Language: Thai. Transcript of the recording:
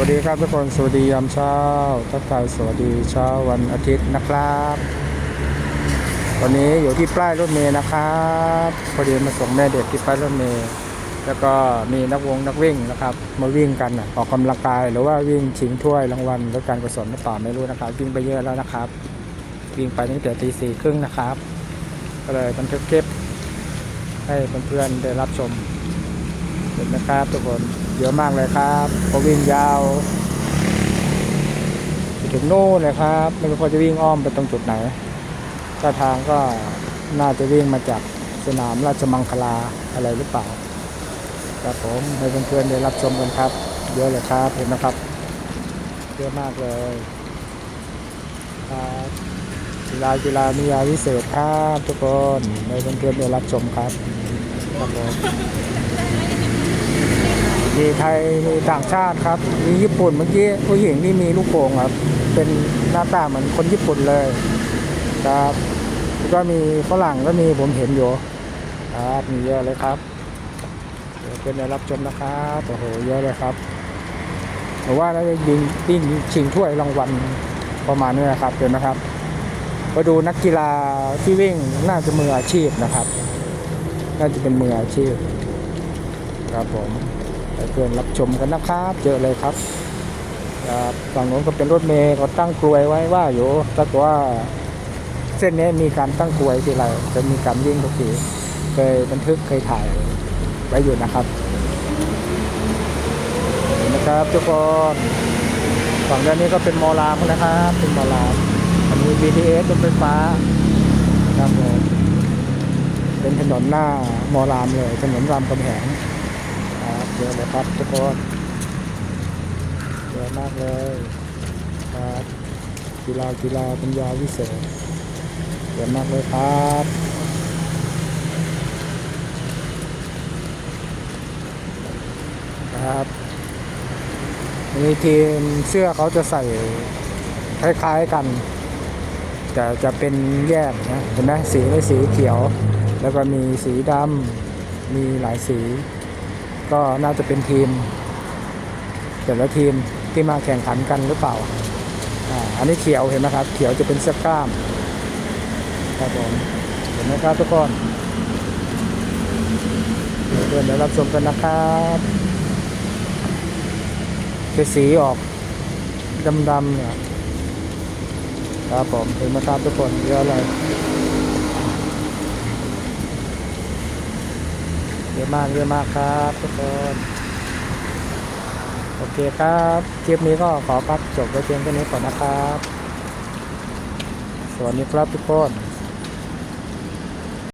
วัสดีครับทุกคน สวัสดียามเช้า ทักทายสวัสดีเช้าวันอาทิตย์นะครับวันนี้อยู่ที่ป้ายรถเมล์นะครับพอดีมาส่งแม่เด็กที่ป้ายรถเมล์แล้วก็มีนักวงนักวิ่งนะครับ มาวิ่งกันออกกำลังกาย หรือว่าวิ่งชิงถ้วยรางวัลหรือการกุศลหรือเปล่าไม่รู้นะครับวิ่งไปเยอะแล้วนะครับ วิ่งไปตั้งแต่ตีสี่ครึ่งนะครับ ก็เลยบันทึกคลิปให้เพื่อนๆได้รับชมเห็นนะครับทุกคน เยอะมากเลยครับก็วิ่งยาวไปถึงโน่นเลยครับ ไม่รู้เขาจะวิ่งอ้อมไปตรงจุดไหนท่าทางก็น่าจะวิ่งมาจากสนามราชมังคลาอะไรหรือเปล่า ครับผมให้เพื่อนๆได้รับชมกันครับ เยอะเลยครับเห็นไหมครับ เยอะมากเลยครับกีฬากีฬามียาวิเศษครับทุกคนให้เพื่อนๆได้รับชมครับครับผม มีไทยมีต่างชาติครับ มีญี่ปุ่นเมื่อกี้ผู้หญิงที่มีลูกโป่งครับ เป็นหน้าตาเหมือนคนญี่ปุ่นเลยครับก็มีฝรั่งก็มีผมเห็นอยู่ครับมีเยอะเลยครับเดี๋ยวเป็นได้รับชมนะครับโอ้โหเยอะเลยครับแต่ว่าน่าจะยิงวิ่งชิงถ้วยรางวัลประมาณนี้นะครับเห็นไหมครับมาดูนักกีฬาที่วิ่งน่าจะมืออาชีพนะครับ น่าจะเป็นมืออาชีพครับผม เพื่อนรับชมกันนะครับเจอเลยครับฝั่งโน้นก็เป็นรถเมย์เขาตั้งกลวยไว้ว่าอยู่ถ้าเกิดว่าเส้นนี้มีการตั้งกลวยที่ไรจะมีการวิ่งทุกทีเคยบันทึกเคยถ่ายไว้อยู่นะครับเห็นนะครับทุกคนฝั่งด้านนี้ก็เป็นมอลามนะครับเป็นมอลามอันนี้ BTS รถไฟฟ้าครับผมเป็นถนนหน้ามอลามเลยถนนรามคำแหง ครับเยอะเลยครับทุกคนเยอะมากเลยครับกีฬากีฬาปัญญาวิเศษเยอะมากเลยครับครับมีทีมเสื้อเขาจะใส่คล้ายๆกัน แต่จะเป็นแยกนะเห็นไหมสีไม่สีเขียว แล้วก็มีสีดำมีหลายสี ก็น่าจะเป็นทีม แต่ละทีมที่มาแข่งขันกันหรือเปล่าอันนี้เขียวเห็นไหมครับ เขียวจะเป็นเสื้อกล้ามครับผมเห็นไหมครับทุกคนเดี๋ยวเดินเดี๋ยวรับชมกันนะครับเป็นสีออกดำๆเนี่ยครับผมเห็นไหมครับทุกคนเยอะเลย ยอะมากเยอะมากครับทุกคนโอเคครับคลิปนี้ก็ขอพักจบไว้เพียงแค่นี้ก่อนนะครับ สวัสดีครับทุกคน